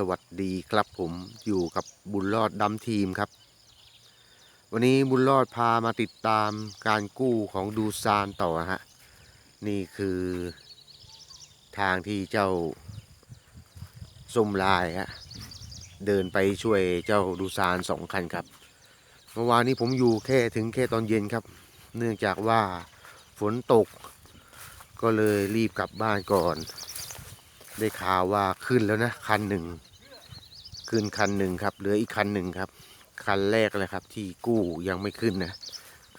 สวัสดีครับผมอยู่กับบุญรอดดำทีมครับ วันนี้บุญรอดพามาติดตามการกู้ของดูซานต่อฮะนี่คือทางที่เจ้าส้มลายฮะเดินไปช่วยเจ้าดูซานสองคันครับเมื่อวานนี้ผมอยู่แค่ถึงแค่ตอนเย็นครับ เนื่องจากว่าฝนตก ก็เลยรีบกลับบ้านก่อน ได้ข่าวว่าขึ้นแล้วนะคันหนึ่งขึ้นคันหนึ่งครับเหลืออีกคันหนึ่งครับ คันแรกเลยครับ ที่กู้ยังไม่ขึ้นนะ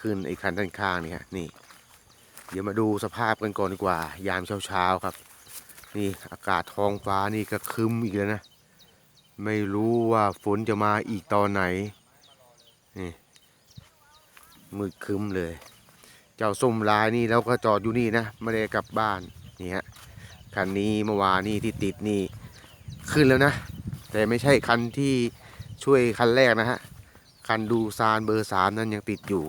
ขึ้นไอ้คันด้านข้างนี่ฮะนี่ เดี๋ยวมาดูสภาพกันก่อนดีกว่า ยามเช้าๆครับ นี่อากาศท้องฟ้านี่ก็คึมอีกแล้วนะไม่รู้ว่าฝนจะมาอีกตอนไหนนี่มืดคึมเลย เจ้าส้มลายนี่แล้วก็จอดอยู่นี่นะไม่ได้กลับบ้านนี่ฮะ คันนี้เมื่อวานนี่ที่ติดนี่ขึ้นแล้วนะ แต่ไม่ใช่คันที่ช่วยคันแรกนะฮะ คันดูซานเบอร์สามนั้นยังติดอยู่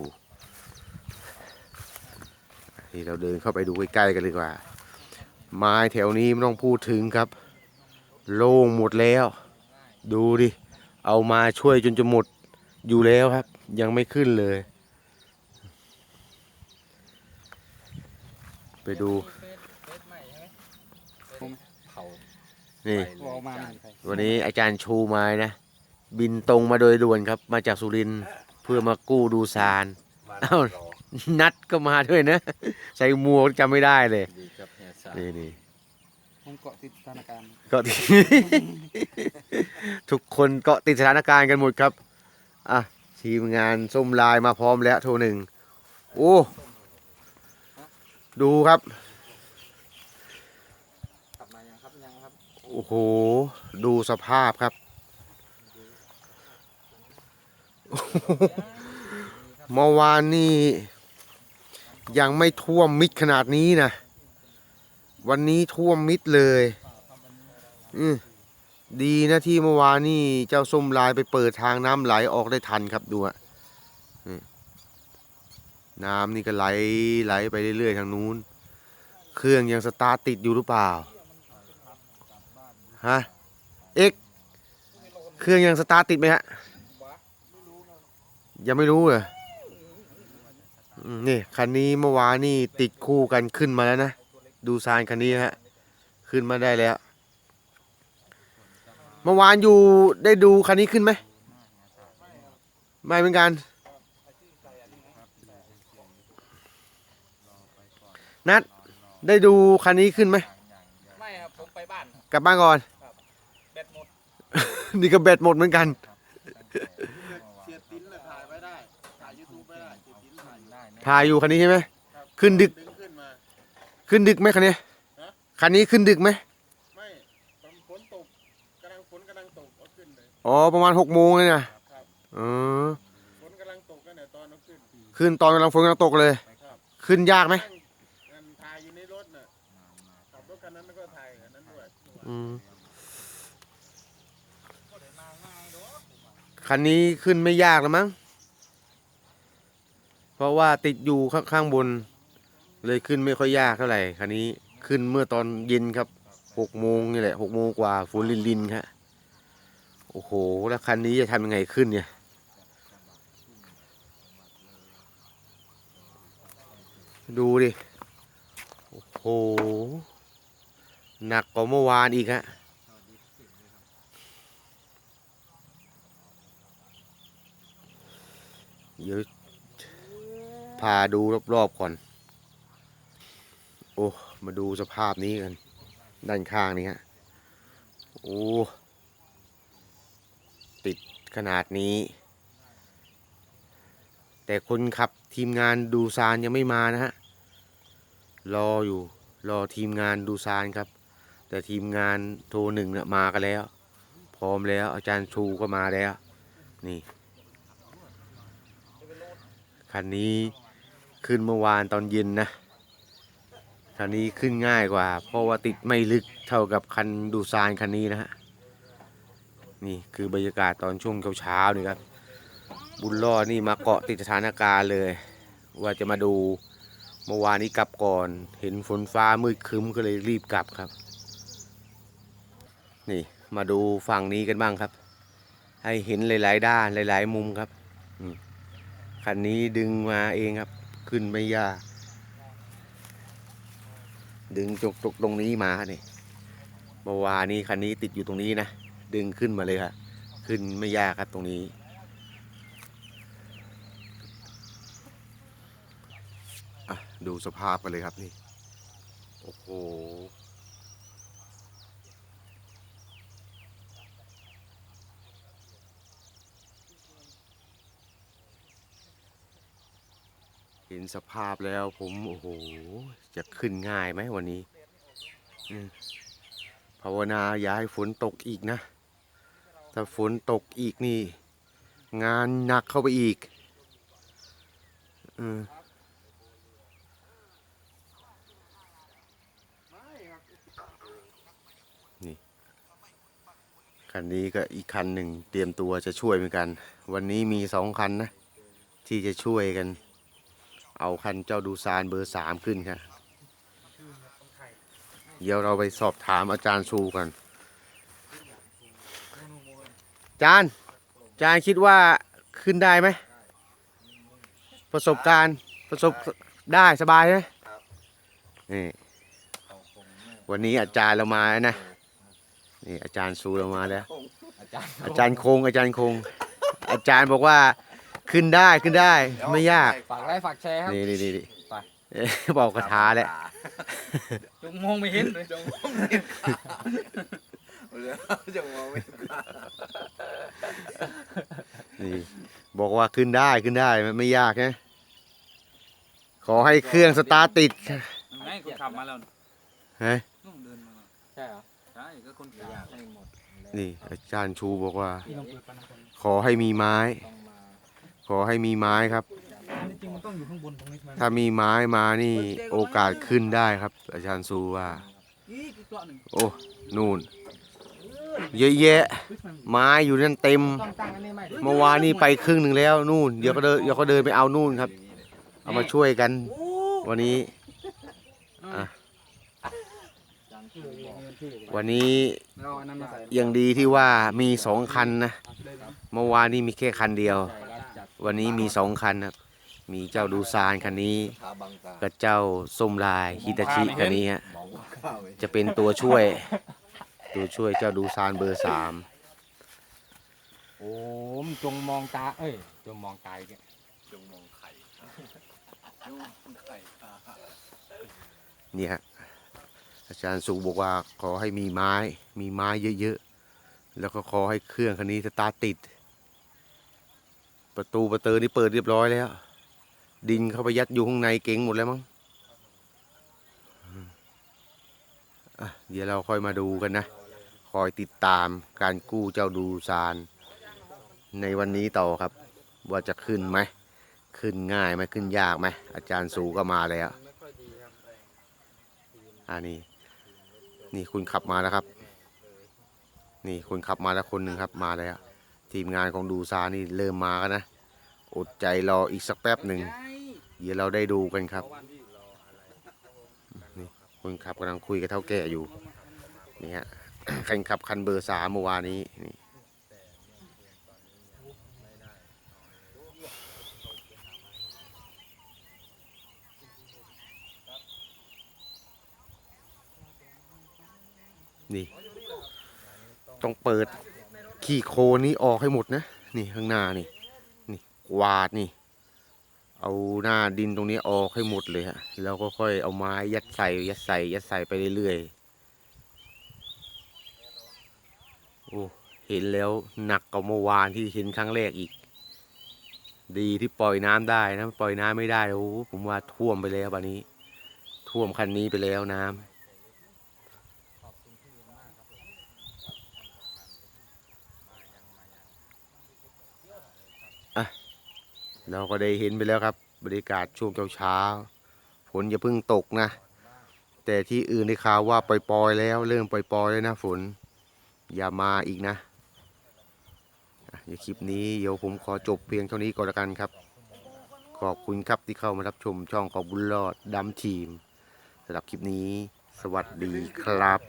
นี่เราเดินเข้าไปดูใกล้ๆกันเลยดีกว่า ไม้แถวนี้ไม่ต้องพูดถึงครับ โล่งหมดแล้ว ดูดิ เอามาช่วยจนจะหมดอยู่แล้วครับ ยังไม่ขึ้นเลย ไปดู เผา นี่วอลมาใครวันนี้อาจารย์ชูไม้นะ บินตรงมาโดยด่วนครับ มาจากสุรินทร์เพื่อมากู้ดูซานเอ้านัดก็มาด้วยนะ ใส่หมวกจำไม่ได้เลยดีครับเฮียสานี่นี่ผมเกาะติดสถานการณ์ก็ ทุกคนเกาะติดสถานการณ์กันหมดครับอะทีมงานส้มลายมาพร้อมแล้วโทรหนึ่งโอ้ดูครับกลับมายังครับยังครับ โอ้โห ดูสภาพครับ เมื่อวานนี่ยังไม่ท่วมมิดขนาดนี้นะ วันนี้ท่วมมิดเลยอืดีนะที่เมื่อวานนี่เจ้าส้มลายไปเปิดทางน้ำไหลออกได้ทันครับดูอะน้ำนี่ก็ไหลไหลไปเรื่อยๆทางนู้น เครื่องยังสตาร์ทติดอยู่หรือเปล่า ฮะเอ็กเครื่องยังสตาร์ติดไหมฮะยังไม่รู้เหรอนี่คันนี้เมื่อวานนี่ติดคู่กันขึ้นมาแล้วนะ ดูซานคันนี้ฮะขึ้นมาได้แล้ว เมื่อวานอยู่ได้ดูคันนี้ขึ้นไหมไม่เหมือนกันนัดได้ดูคันนี้ขึ้นไหมครับผมไปบ้าน กลับบ้านก่อน แบตหมดนี่ก็แบตหมดเหมือนกัน เสียติ้นเลยถ่ายไว้ได้ ถ่ายยูทูบไว้ได้เสียติ้นถ่ายได้ถ่ายอยู่คันนี้ใช่ไหม ขึ้นดึก ดึงขึ้นมา ขึ้นดึกไหมคันนี้ ฮะ คันนี้ขึ้นดึกไหมไม่ตอนฝนตกกำลังฝนกำลังตกเอาขึ้นเลย อ๋อ ประมาณหกโมงเลยนะครับ อ๋อ ฝนกำลังตกกันเนี่ยตอนเอาขึ้นขึ้นตอนกำลังฝนกำลังตกเลยครับขึ้นยากไหมนั่งถ่ายอยู่ในรถน่ะขับรถคันนั้นแล้วก็ถ่ายอันนั้นด้วย อืม คันนี้ขึ้นไม่ยากแล้วมั้ง เพราะว่าติดอยู่ข้างบน เลยขึ้นไม่ค่อยยากเท่าไหร่ คันนี้ขึ้นเมื่อตอนเย็นครับหกโมงนี่แหละหกโมงกว่าฝนลินลินๆครับโอ้โห แล้วคันนี้จะทำยังไงขึ้นเนี่ย ดูดิ โอ้โห หนักกว่าเมื่อวานอีกฮะเดี๋ยวพาดูรอบๆก่อน โอ้ มาดูสภาพนี้กัน ด้านข้างนี้ฮะ โอ้ ติดขนาดนี้ แต่คนขับทีมงานดูซานยังไม่มานะฮะ รออยู่ รอทีมงานดูซานครับ แต่ทีมงานโทรหนึ่งน่ะมากันแล้ว พร้อมแล้ว อาจารย์ชูก็มาแล้ว นี่คันนี้ขึ้นเมื่อวานตอนเย็นนะคันนี้ขึ้นง่ายกว่า เพราะว่าติดไม่ลึกเท่ากับคันดูซานคันนี้นะฮะนี่คือบรรยากาศตอนช่วงเช้าๆนี่ครับ บุญรอดนี่มาเกาะติดสถานการณ์เลย ว่าจะมาดูเมื่อวานนี้กลับก่อน เห็นฝนฟ้ามืดครึ้มก็เลยรีบกลับครับ นี่มาดูฝั่งนี้กันบ้างครับ ให้เห็นหลาย ๆ ด้านหลาย ๆ มุมครับคันนี้ดึงมาเองครับ ขึ้นไม่ยาก ดึงจกจกตรงนี้มาเนี่ยเมื่อวานนี้คันนี้ติดอยู่ตรงนี้นะ ดึงขึ้นมาเลยครับขึ้นไม่ยากครับตรงนี้อะดูสภาพกันเลยครับนี่ โอ้โห เห็นสภาพแล้วผมโอ้โห จะขึ้นง่ายไหมวันนี้ภาวนาอย่าให้ฝนตกอีกนะ ถ้าฝนตกอีกนี่ งานหนักเข้าไปอีกอืมคันนี้ก็อีกคันหนึ่งเตรียมตัวจะช่วยเหมือนกัน วันนี้มีสองคันนะ ที่จะช่วยกัน เอาคันเจ้าดูซานเบอร์สามขึ้นครับเดี๋ยวเราไปสอบถามอาจารย์ชูกันอาจารย์อาจารย์คิดว่าขึ้นได้ไหม ประสบการณ์ประสบได้สบายไหมนี่วันนี้อาจารย์เรามาแล้วนะนี่อาจารย์ซูเรามาแล้วอาจารย์อาจารย์คงอาจารย์คง อาจารย์บอกว่า ขึ้นได้ขึ้นได้ไม่ยากฝากไลค์ฝากแชร์ครับนี่นี่นี่นี่ไปเอ้ยบอกคาถาแหละจงมองไม่เห็นเลยจงมองไม่เห็นเหลือจงมองไม่เห็นนี่บอกว่าขึ้นได้ขึ้นได้ไม่ไม่ยากนะขอให้เครื่องสตาร์ทติดไงคุณขับมาแล้วเฮ้ยต้องเดินมาก่อนใช่เหรอใช่ก็คนขับอยากให้หมดนี่อาจารย์ชูบอกว่าพี่ลองเปิดปนะคนขอให้มีไม้ต้องมา ขอให้มีไม้ครับ จริงๆมันต้องอยู่ข้างบนตรงนี้ใช่ไหมถ้ามีไม้มานี่โอกาสขึ้นได้ครับ อาจารย์ซูว่าอีกอีกเกาะหนึ่งโอ้นู่น เยอะแยะ ไม้อยู่นั่นเต็ม ต้องตั้งอันนี้ไหมเมื่อวานนี่ไปครึ่งหนึ่งแล้วนู่น เดี๋ยวก็เดินเดี๋ยวก็เดินไปเอานู่นครับ เอามาช่วยกัน วันนี้อะวันนี้เราอันนั้นมาใส่ยังดีที่ว่ามีสองคันนะเลยนะเมื่อวานนี่มีแค่คันเดียวใส่รัดจัด วันนี้มีสองคันครับ มีเจ้าดูซานคันนี้ ขาบังตากับเจ้าส้มลายฮิตาชิคันนี้ฮะ มองข้าวไปจะเป็นตัวช่วย ตัวช่วยเจ้าดูซานเบอร์สามโอ้มจงมองตา เอ้ย จงมองตายแกจงมองไข่จงมองไข่เนี่ยฮะอาจารย์สุบอกว่าขอให้มีไม้ มีไม้เยอะๆ แล้วก็ขอให้เครื่องคันนี้สตาร์ทติด ประตูประตอนี่เปิดเรียบร้อยแล้ว ดินเข้าไปยัดอยู่ข้างในเก๋งหมดแล้วมั้งเดี๋ยวเราค่อยมาดูกันนะ คอยติดตามการกู้เจ้าดูซาน ในวันนี้ต่อครับ ว่าจะขึ้นไหม ขึ้นง่ายไหมขึ้นยากไหม อาจารย์สูก็มาแล้วไม่ค่อยดีครับอันนี้ นี่คุณขับมาแล้วครับ นี่คุณขับมาแล้วคนหนึ่งครับมาแล้ว ทีมงานของดูซานี่เริ่มมากันนะ อดใจรออีกสักแป๊บหนึ่ง เดี๋ยวเราได้ดูกันครับ นี่คนขับกำลังคุยกับเท่าแก่อยู่ นี่ฮะคันขับคันเบอร์สามเมื่อวานนี้นี่นี่ ต้องเปิด ขี้โคลนนี้ออกให้หมดนะ นี่ข้างหน้านี่ นี่กวาดนี่ เอาหน้าดินตรงนี้ออกให้หมดเลยฮะ แล้วก็ค่อยเอาไม้ยัดใส่ยัดใส่ยัดใส่ไปเรื่อยๆ โอ้ เห็นแล้วหนักกว่าเมื่อวานที่เห็นครั้งแรกอีก ดีที่ปล่อยน้ำได้นะ ปล่อยน้ำไม่ได้โอ้ผมว่าท่วมไปแล้วบัดนี้ ท่วมคันนี้ไปแล้วน้ำ เราก็ได้เห็นไปแล้วครับ บรรยากาศช่วงเช้าๆฝนอย่าเพิ่งตกนะ แต่ที่อื่นได้ข่าวว่าปล่อยๆแล้ว เริ่มปล่อยๆแล้วนะฝนอย่ามาอีกนะอะเดี๋ยวคลิปนี้เดี๋ยวผมขอจบเพียงเท่านี้ก่อนละกันครับ ขอบคุณครับที่เข้ามารับชมช่องของบุญรอดดำทีมสำหรับคลิปนี้ สวัสดีครับ